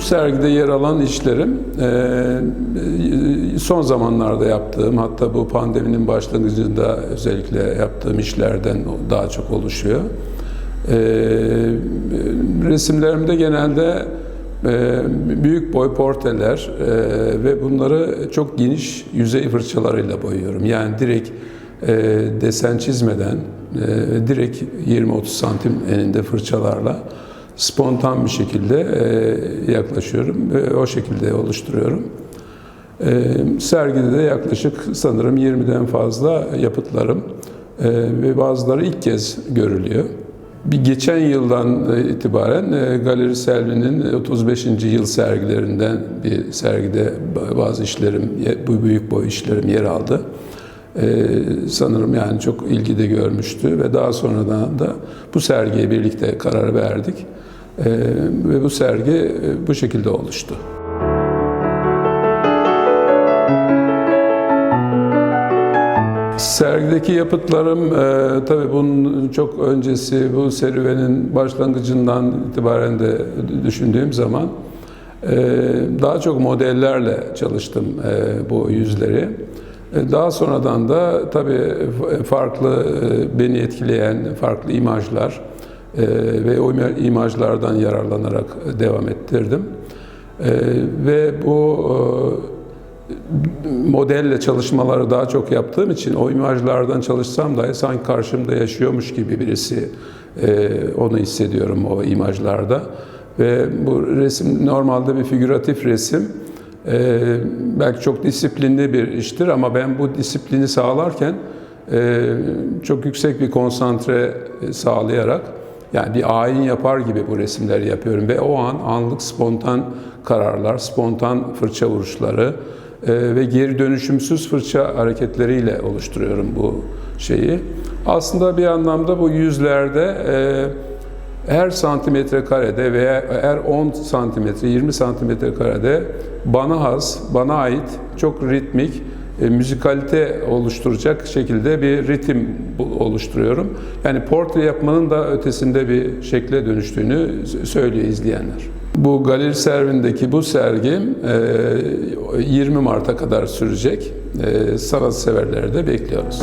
sergide yer alan işlerim e, son zamanlarda yaptığım hatta bu pandeminin başlangıcında özellikle yaptığım işlerden daha çok oluşuyor. E, resimlerimde genelde e, büyük boy portreler e, ve bunları çok geniş yüzey fırçalarıyla boyuyorum. Yani direkt e, desen çizmeden e, direkt 20-30 santim eninde fırçalarla spontan bir şekilde e, yaklaşıyorum ve o şekilde oluşturuyorum. E, sergide de yaklaşık sanırım 20'den fazla yapıtlarım e, ve bazıları ilk kez görülüyor. Bir geçen yıldan itibaren Galeri Selvi'nin 35. yıl sergilerinden bir sergide bazı işlerim, bu büyük boy işlerim yer aldı. Ee, sanırım yani çok ilgi de görmüştü ve daha sonradan da bu sergiye birlikte karar verdik Ee, ve bu sergi e, bu şekilde oluştu. Sergideki yapıtlarım e, tabii bunun çok öncesi bu serüvenin başlangıcından itibaren de düşündüğüm zaman e, daha çok modellerle çalıştım e, bu yüzleri. E, Daha sonradan da tabii farklı e, beni etkileyen farklı imajlar e, ve o imajlardan yararlanarak devam ettirdim. E, Ve bu e, modelle çalışmaları daha çok yaptığım için o imajlardan çalışsam dahi sanki karşımda yaşıyormuş gibi birisi e, onu hissediyorum o imajlarda. Ve bu resim normalde bir figüratif resim. Ee, belki çok disiplinli bir iştir ama ben bu disiplini sağlarken e, çok yüksek bir konsantre sağlayarak yani bir ayin yapar gibi bu resimleri yapıyorum ve o an anlık spontan kararlar, spontan fırça vuruşları e, ve geri dönüşümsüz fırça hareketleriyle oluşturuyorum bu şeyi. Aslında bir anlamda bu yüzlerde e, her santimetre karede veya her 10 santimetre, 20 santimetre karede bana has, bana ait çok ritmik, e, müzikalite oluşturacak şekilde bir ritim oluşturuyorum. Yani portre yapmanın da ötesinde bir şekle dönüştüğünü söylüyor izleyenler. Bu Galeri Servi'ndeki bu sergi e, 20 Mart'a kadar sürecek. E, Sanatseverleri de bekliyoruz.